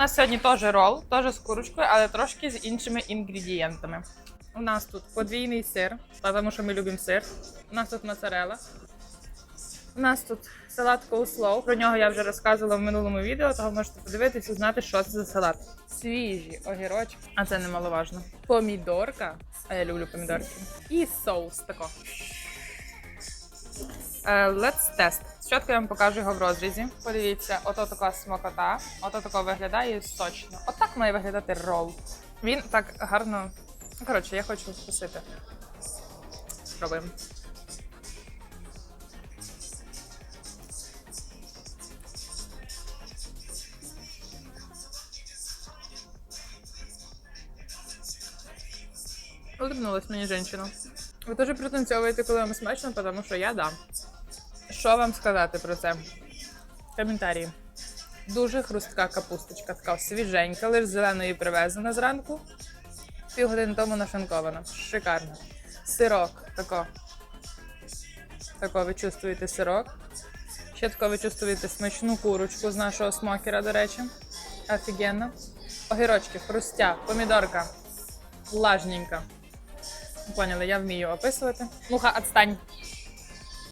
нас сьогодні теж рол, теж з курочкою, але трошки з іншими інгредієнтами. У нас тут подвійний сир, тому що ми любимо сир. У нас тут моцарела. У нас тут салат коуслоу. Про нього я вже розказувала в минулому відео, того можете подивитися і знати, що це за салат. Свіжі огірочки, а це немаловажно. Помідорка, а я люблю помідорки. І соус тако. Е, Let's test. Спочатку я вам покажу його в розрізі. Подивіться, ото така смакота, ото тако виглядає сочно. Отак має виглядати рол. Він так гарно. Ну, Коротше, я хочу вкусити. Спробуємо. Улыбнулась мені жінка. Ви теж пританцьовуєте, коли вам смачно, тому що я да. Що вам сказати про це? Коментарі. Дуже хрустка капусточка, така свіженька, лише з зеленої привезена зранку. Півгодини тому нашинкована. Шикарно. Сирок, тако. Тако ви чувствуєте сирок. Ще тако ви чувствуєте смачну курочку з нашого смокера, до речі. Офігенно. Огірочки, хрустя, помідорка. Влажненька. Поняли, я вмію описувати. Муха, отстань.